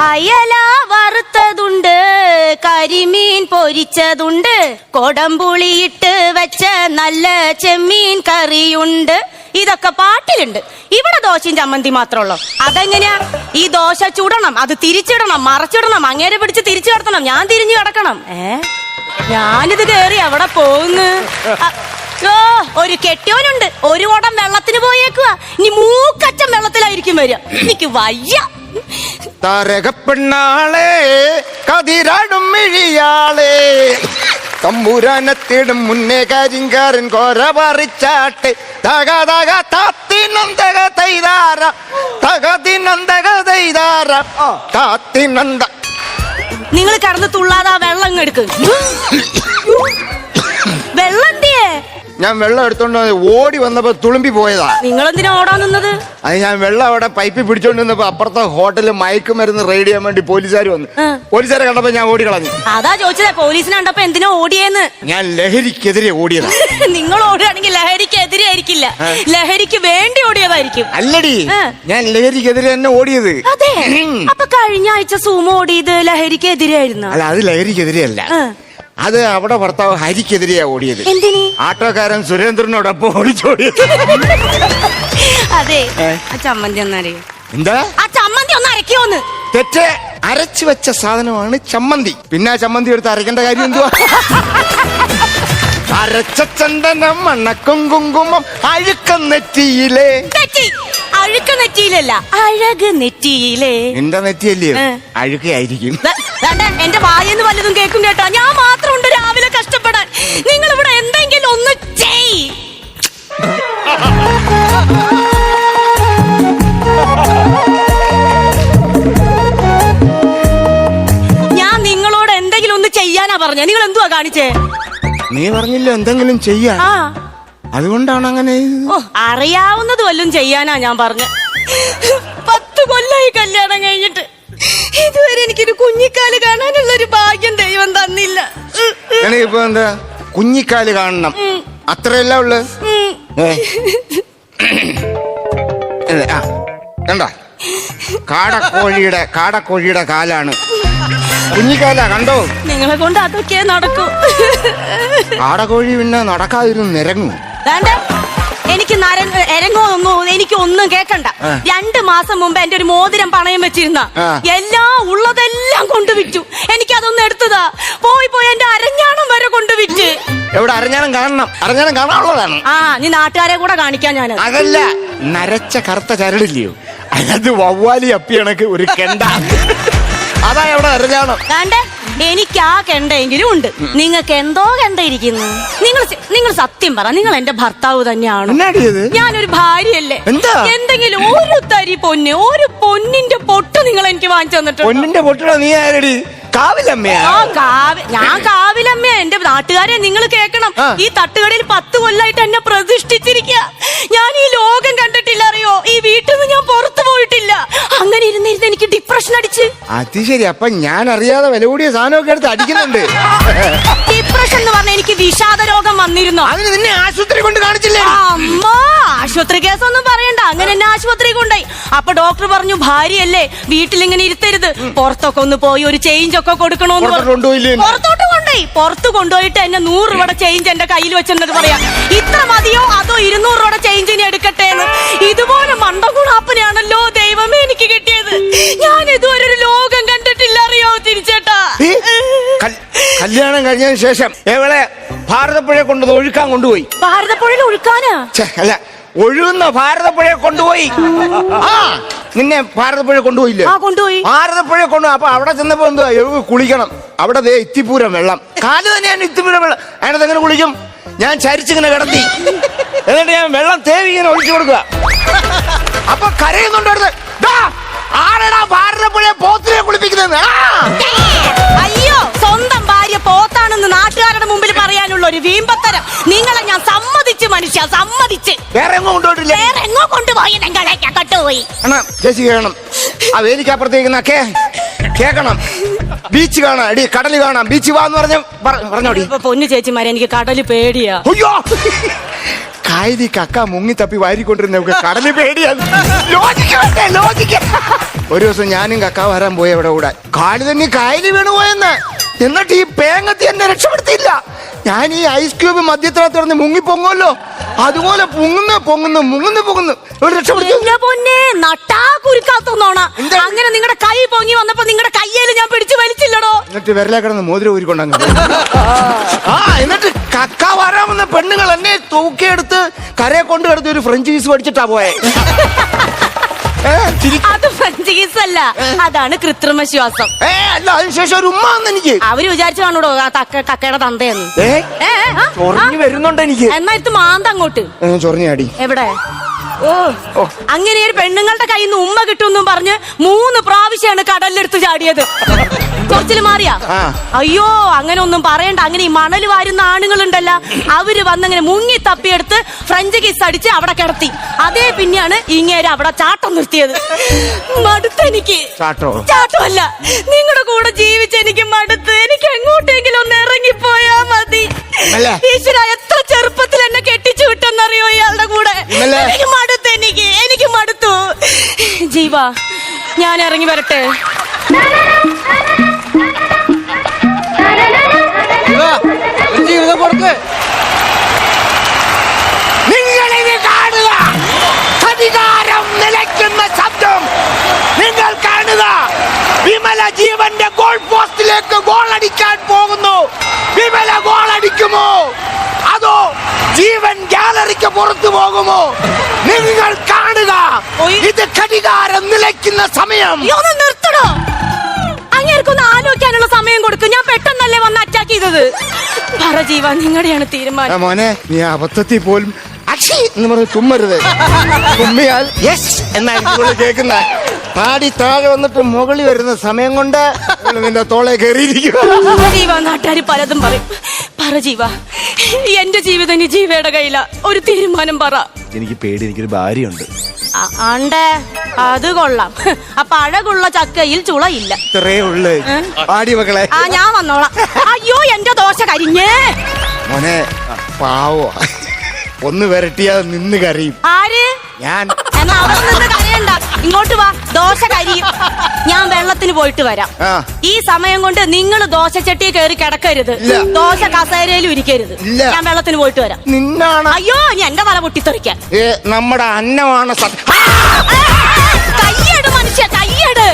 അയല വറുത്തതുണ്ട് കരിമീൻ പൊരിച്ചതുണ്ട് കൊടംപുളിയിട്ട് വെച്ച നല്ല ചെമ്മീൻ കറിയുണ്ട്. ഇതൊക്കെ പാട്ടിലുണ്ട്. ഇവിടെ ദോശയും ചമ്മന്തി മാത്രമുള്ളൂ. അതെങ്ങനെയാ? ഈ ദോശ ചുടണം അത് തിരിച്ചിടണം മറച്ചിടണം അങ്ങേരെ പിടിച്ച് തിരിച്ചു കടത്തണം. ഞാൻ തിരിഞ്ഞു കിടക്കണം. ഏ? ഞാനിത് കേറി അവിടെ പോകുന്നു? ഓ ഒരു കെട്ടിയോനുണ്ട്. ഒരു ഓടം വെള്ളത്തിന് പോയേക്കുക ഇനി മൂക്കച്ചം വെള്ളത്തിലായിരിക്കും വരിക. എനിക്ക് വയ്യ. താരകപ്പെണ്ണാളെ കതിരാടും മിഴിയാളെ. തമ്പുരാനത്തിടും മുന്നേ കരിങ്കാരൻ കോര പറിച്ചാട്ടെ തക തക താത്തിനന്തക തൈതാര. തകതിനന്തക തൈതാര. താത്തിനന്ത. നിങ്ങൾ കടന്ന് തുള്ളാതെ വെള്ളം എടുക്ക്. വെള്ളം ഞാൻ വെള്ളം എടുത്തോണ്ട് ഓടി വന്നപ്പോ തുളുമ്പി പോയതാ. നിങ്ങൾ എന്തിനാ ഓടാൻ നിന്നത്? അത് ഞാൻ വെള്ളം അവിടെ പൈപ്പിൽ പിടിച്ചോണ്ട് നിന്നപ്പോ അപ്പുറത്തെ ഹോട്ടലിൽ മയക്കുമരുന്ന് റെയ്ഡ് ചെയ്യാൻ വേണ്ടി പോലീസുകാർ വന്നു. പോലീസുകാരെ കണ്ടപ്പോ ഞാൻ ഓടി കളഞ്ഞു. അതാ ചോദിച്ചത് പോലീസിനെ കണ്ടപ്പോ എന്തിനാ ഓടിയെന്ന്? ഞാൻ ലഹരിക്കെതിരെ ഓടിയതാ. നിങ്ങൾ ഓടുകയാണെങ്കിൽ ലഹരിക്ക് എതിരെ ആയിരിക്കില്ല ലഹരിക്ക് വേണ്ടി ഓടിയതായിരിക്കും. അല്ലടി. ഞാൻ ലഹരിക്കെതിരെ തന്നെ ഓടിയത്. അതെ. അപ്പൊ കഴിഞ്ഞ ആഴ്ച സൂമോ ഓടിയത് ലഹരിക്ക് എതിരെ ആയിരുന്നു അല്ല അത് ലഹരിക്കെതിരെയല്ല. ആ. അത് അവിടെ ഭർത്താവ് ഹരിക്കെതിരെയാ ഓടിയത്. എന്തിന്? ആട്ടോക്കാരൻ സുരേന്ദ്രനോടൊപ്പം ഓടിച്ചോടിയത്. അതെ? ആ ചമ്മന്തി എന്താ? ആ ചമ്മന്തി ഒന്ന് അരയ്ക്കോന്ന് തെറ്റ് അരച്ചു വെച്ച സാധനമാണ് ചമ്മന്തി. പിന്നെ ആ ചമ്മന്തി എടുത്ത് അരയ്ക്കേണ്ട കാര്യം എന്തുവാ? അരച്ച ചന്ദനം മണക്കും കുങ്കുമം അഴുക്കം നെറ്റിയിലെ നെറ്റി അഴുക്ക നെറ്റിയിലല്ല അഴക് നെറ്റിയിലേ. നിന്റെ നെറ്റിയല്ലയോ ദാണ്ടെ, എന്റെ വായെന്ന് വല്ലതും കേൾക്കും കേട്ടോ. ഞാൻ മാത്രമുണ്ട് രാവിലെ കഷ്ടപ്പെടാൻ. നിങ്ങൾ ഇവിടെ എന്തെങ്കിലും ഒന്ന് ചെയ് ഞാൻ നിങ്ങളോട് എന്തെങ്കിലും ഒന്ന് ചെയ്യാനാ പറഞ്ഞ. നിങ്ങൾ എന്തുവാ കാണിച്ചേ? നീ പറഞ്ഞില്ല എന്തെങ്കിലും ചെയ്യാ ആ. അതുകൊണ്ടാണ് അങ്ങനെ ഓ അറിയാവുന്നത് വല്ലതും ചെയ്യാനാ ഞാൻ പറഞ്ഞ. പത്ത് കൊല്ലായി കല്യാണം കഴിഞ്ഞിട്ട്. ഇതുവരെ എനിക്കൊരു കുഞ്ഞിക്കാൽ കാണാനുള്ള ഒരു ഭാഗ്യം ദൈവം തന്നില്ല. ഇപ്പൊ എന്താ? കുഞ്ഞിക്കാൽ കാണണം. അത്രയല്ല ഉള്ളു? കണ്ട? കാടക്കോഴിയുടെ കാടക്കോഴിയുടെ കാലാണ്. കുഞ്ഞിക്കാല കണ്ടോ? നിങ്ങളെ കൊണ്ട് അതൊക്കെ നടക്കൂ. കാടക്കോഴി പിന്നെ നടക്കാതിരുന്ന് നിരങ്ങും. എനിക്ക് നരൻ എനിക്ക് ഒന്നും കേക്കണ്ട. രണ്ടു മാസം മുമ്പ് എന്റെ ഒരു മോതിരം പണയം വെച്ചിരുന്ന എല്ലാ ഉള്ളതെല്ലാം കൊണ്ടുവിറ്റു എനിക്ക് അതൊന്നും എടുത്തതാ. പോയി പോയി എന്റെ അരഞ്ഞാണം വരെ കൊണ്ടുവിറ്റ് എവിടെ അരഞ്ഞാണം കാണണം? അരഞ്ഞാണം കാണാനുള്ളതാണ്. ആ നീ നാട്ടുകാരെ കൂടെ കാണിക്കാൻ ഞാൻ അതല്ല നരച്ച കറുത്ത ചരടില്ലയോ? അതിനകത്ത് വവ്വാലി അപ്പി കണക്ക് ഒരു കെണ്ട അതാ എവിടെ അരഞ്ഞാണം. എനിക്ക് ആ കെണ്ടെങ്കിലും ഉണ്ട് നിങ്ങൾക്ക് എന്തോ കണ്ടിരിക്കുന്നു നിങ്ങൾ നിങ്ങൾ സത്യം പറ നിങ്ങൾ എന്റെ ഭർത്താവ് തന്നെയാണ്? ഞാനൊരു ഭാര്യയല്ലേ. എന്താ? എന്തെങ്കിലും ഒരു തരി പൊന്ന് ഒരു പൊന്നിന്റെ പൊട്ട് നിങ്ങൾ എനിക്ക് വാങ്ങിച്ചു തന്നിട്ടുണ്ട്? പൊന്നിന്റെ പൊട്ടിട നീ ആരടി? ഞാൻ കാവിലമ്മ എന്റെ നാട്ടുകാരെ നിങ്ങൾ കേൾക്കണം. ഈ തട്ടുകടയിൽ പത്ത് കൊല്ലായിട്ട് എന്നെ പ്രതിഷ്ഠിച്ചിരിക്കുക അത് ശരി അപ്പൊ ഞാൻ അറിയാതെ വില കൂടിയ സാധനമൊക്കെ എടുത്ത് അടിക്കുന്നുണ്ട്. ഡിപ്രഷൻ എന്ന് പറഞ്ഞ എനിക്ക് വിഷാദ രോഗം വന്നിരുന്നു. അതിന് നിന്നെ ആശുപത്രി കൊണ്ട് കാണിച്ചില്ലേ? അമ്മ ആശുപത്രി കേസൊന്നും പറയണ്ട. അങ്ങനെ എന്നെ ആശുപത്രി കൊണ്ടായി അപ്പൊ ഡോക്ടർ പറഞ്ഞു ഭാര്യയല്ലേ വീട്ടിൽ ഇങ്ങനെ ഇരുത്തരുത് പുറത്തൊക്കെ ഒന്ന് പോയി ഒരു ചേഞ്ച് ഒക്കെ കൊടുക്കണോന്ന് പുറത്തോട്ട് പറഞ്ഞു. കൊണ്ടുപോയില്ലേ? പുറത്തോട്ട് കൊണ്ടുപോയി. പുറത്ത് കൊണ്ടുപോയിട്ട് എന്നെ നൂറ് രൂപയുടെ ചേഞ്ച് എന്റെ കയ്യിൽ വെച്ചെന്നത് പറയാ. ഇത്ര മതിയോ? അതോ ഇരുന്നൂറ് ചേഞ്ച് ഇനി എടുക്കട്ടെ എന്ന്? ഇതുപോലെ മണ്ടകൂടാപ്പനാണല്ലോ ദൈവമേ എനിക്ക് കിട്ടിയത്. ഞാൻ ഇതുവരെ കല്യാണം കഴിഞ്ഞതിന് ശേഷം എവളെ ഭാരതപ്പുഴയെ കൊണ്ടത് ഒഴുക്കാൻ കൊണ്ടുപോയി? ഭാരതപ്പുഴയിൽ ഒഴുക്കാനാ? ഛെ, അല്ല ഒഴുകുന്ന ഭാരതപ്പുഴയെ കൊണ്ടുപോയി. ആ നിന്നെ ഭാരതപ്പുഴ കൊണ്ടുപോയില്ലേ? ആ കൊണ്ടുപോയി. ഭാരതപ്പുഴ കൊണ്ടു അപ്പൊ അവിടെ ചെന്നപ്പോ എന്തുവാ? എഴുക കുളിക്കണം. അവിടെ ദേ ഇത്തിപ്പൂരം വെള്ളം. കാൽ തന്നെയാണ് ഇത്തിപ്പൂരം വെള്ളം. അതിനകത്ത് എങ്ങനെ കുളിക്കും? ഞാൻ ചരിച്ചിങ്ങനെ കിടത്തി. എന്നിട്ട് ഞാൻ വെള്ളം തേവി ഇങ്ങനെ ഒഴിച്ചു കൊടുക്കുക. അപ്പൊ കരയുന്നുണ്ട് അടുത്ത്. "ദാ, ആരെടാ ഭാരതപ്പുഴയെ പോത്തിനെ കുളിപ്പിക്കുന്നത് അയ്യോ സ്വന്തം പോത്താണെന്ന് നാട്ടുകാരുടെ മുമ്പിൽ പറയാനുള്ള ഒരു വീമ്പത്തരം. നിങ്ങളെ ഞാൻ സമ്മതിച്ച് മനുഷ്യ സമ്മതിച്ച്. വേറെ എങ്ങോ കൊണ്ടുപോയിട്ടില്ല. വേറെ എങ്ങോ കൊണ്ടുപോയി നിങ്ങളെ ഞാൻ കൊണ്ടുപോയി അണ്ണാ ചേച്ചി കേൾക്കണം ആ വേലിക്കപ്പുറത്തേക്ക് കേ കേക്കണം. ബീച്ച് കാണാം. എടി കടൽ കാണാം. ബീച്ച് വാ എന്ന് പറഞ്ഞ പറഞ്ഞോടി. ഇപ്പൊ പൊന്നു ചേച്ചിമാരെ എനിക്ക് കടൽ പേടിയാ. അയ്യോ! കായലി കക്ക മുങ്ങി തപ്പി വാരിക്കൊണ്ടിരുന്ന കടൽ പേടിയാണ് ലോജിക്ക് ഒരു ദിവസം ഞാനും കക്ക വരാൻ പോയി അവിടെ കൂടെ കാൽ തന്നെ കായലി വീണു പോയെന്ന്. എന്നിട്ട് ഈ പേങ്ങത്തി എന്നെ രക്ഷപ്പെടുത്തിയില്ല. ഞാൻ ഈ ഐസ് ക്യൂബ് മദ്യത്തിനെ തുറന്ന് മുങ്ങി പൊങ്ങുമല്ലോ അതുപോലെ പൊങ്ങുന്നു പൊങ്ങുന്നു മുങ്ങുന്നു പൊങ്ങുന്നു. ഇവിടെ രക്ഷപ്പെടുത്തി പൊന്നെ നട്ടാ കുരുക്കാത്തോണ? അങ്ങനെ നിങ്ങളുടെ കൈ പൊങ്ങി വന്നപ്പോ നിങ്ങളുടെ കയ്യേൽ ഞാൻ പിടിച്ചു വലിച്ചില്ലടോ. എന്നിട്ട് വിരലെ കിടന്ന് മോതിരം ഊരിക്കൊണ്ടങ്ങ്. ആ എന്നിട്ട് കക്ക വരാമെന്ന പെണ്ണുങ്ങൾ എന്നെ തൂക്കിയെടുത്ത് കരയെ കൊണ്ടു കിടത്തി ഒരു ഫ്രഞ്ച് പീസ് പഠിച്ചിട്ടാ പോയെ. അത് ഫ്രഞ്ച് അല്ല അതാണ് കൃത്രിമ ശ്വാസം ഏ അല്ല അതിനുശേഷം ഒരു ഉമ്മ വന്ന് എനിക്ക് അവർ വിചാരിച്ചു കാണൂടോ കക്കയുടെ തന്തയെന്ന്. ഏ? ചൊറിഞ്ഞു വരുന്നുണ്ട് എനിക്ക്. എന്നാ ഇത് മാന്ത അങ്ങോട്ട്. ചൊറിഞ്ഞാടി എവിടെ? ഓ. അങ്ങനെ ഒരു പെണ്ണുങ്ങളുടെ കയ്യിൽ നിന്ന് ഉമ്മ കിട്ടുമെന്നും പറഞ്ഞ് മൂന്ന് പ്രാവശ്യമാണ് കടലിലെടുത്ത് ചാടിയത്. കുറച്ചിൽ മാറിയാ. അയ്യോ അങ്ങനെ ഒന്നും പറയണ്ട. അങ്ങനെ ഈ മണൽ വാരുന്ന ആണുങ്ങളുണ്ടല്ലോ. അവർ വന്നങ്ങനെ മുങ്ങി തപ്പിയെടുത്ത് ഫ്രഞ്ച് കിസ് അടിച്ച് അവിടെ കിടത്തി. അതേ പിന്നെയാണ് ഇങ്ങേര് അവിടെ ചാട്ടം നിർത്തിയത്. മടുത്തെനിക്ക് ചാട്ടോ? ചാട്ടമല്ല. നിങ്ങളുടെ കൂടെ ജീവിച്ച് എനിക്ക് മടുത്ത്. എനിക്ക് എങ്ങോട്ടെങ്കിലും ഒന്ന് ഇറങ്ങിപ്പോയാ മതി. ഇന്നലെ? ഈശ്വര എത്ര ചെറുപ്പത്തിൽ എന്നെ കെട്ടിച്ചു വിട്ടെന്നറിയോ ഇയാളുടെ കൂടെ? എനിക്ക് മടുത്തു എനിക്ക്. എനിക്ക് മടുത്തു. ജീവ ഞാൻ ഇറങ്ങി വരട്ടെ. ഗോൾ പോസ്റ്റിലേക്ക് ഗോൾ അടിക്കാൻ പോകുന്നു. വിമല ഗോൾ അടിക്കുമോ? അതോ ജീവൻ ഗാലറിക്ക് പുറത്തു പോകുമോ? നിങ്ങൾ കാണുക. ഇത് ഘടികാരം നിലയ്ക്കുന്ന സമയം. നിർത്തണോ അങ്ങേർക്കൊന്ന് ആലോചിക്കാനുള്ള സമയം കൊടുക്കും. ഞാൻ പെട്ടെന്നല്ലേ വന്ന് അറ്റാക്ക് ചെയ്തത്. പറ ജീവ നിങ്ങളുടെയാണ് തീരുമാനം. മോനെ നീ അബദ്ധത്തിൽ പോലും അക്ഷി എന്ന് പറഞ്ഞ് തുമ്മരുത്. തുമ്മിയാൽ യെസ് എന്നാണ് കേൾക്കുന്ന പാടി താഴെ വന്നിട്ട് മുകളിൽ വരുന്ന സമയം കൊണ്ട് ഇവൾ നിന്റെ തോളെ കയറിയിരിക്കും ജീവ നാട്ടുകാർ പലതും പറയും. പറ ജീവ എന്റെ ജീവിതം ഇനി ജീവയുടെ കയ്യില. ഒരു തീരുമാനം പറ. എനിക്ക് പേടി എനിക്കൊരു ഭാര്യയുണ്ട്. ആ- ആണ്ടേ അത് കൊള്ളാം. അപ്പൊ അഴകുള്ള ചക്കയിൽ ചുളയില്ല ഇത്രേ ഉള്ളു. പാടി മക്കളെ. ആ ഞാൻ വന്നോളാം. അയ്യോ എന്റെ ദോശ കരിഞ്ഞേ. മോനെ പാവോ. ഒന്ന് വരട്ടിയാ നിന്ന് കരയും. ആര്? ഞാൻ. എന്നാ അവിടെ നിന്ന് കരയണ്ട. ഇങ്ങോട്ട് വാ ദോശ കരിയും. ഞാൻ വെള്ളത്തിന് പോയിട്ട് വരാം. ആ. ഈ സമയം കൊണ്ട് നിങ്ങൾ ദോശച്ചട്ടി കയറി കിടക്കരുത്. ഇല്ല. ദോശ കസേരയിലും ഇരിക്കരുത്. ഇല്ല. ഞാൻ വെള്ളത്തിന് പോയിട്ട് വരാം. നിന്നാണ്. അയ്യോ ഇനി എന്റെ തല പൊട്ടിത്തെറിക്കാൻ. ഏ, നമ്മുടെ അന്നമാണ് സത്യം കയ്യട് മനുഷ്യ കയ്യട്.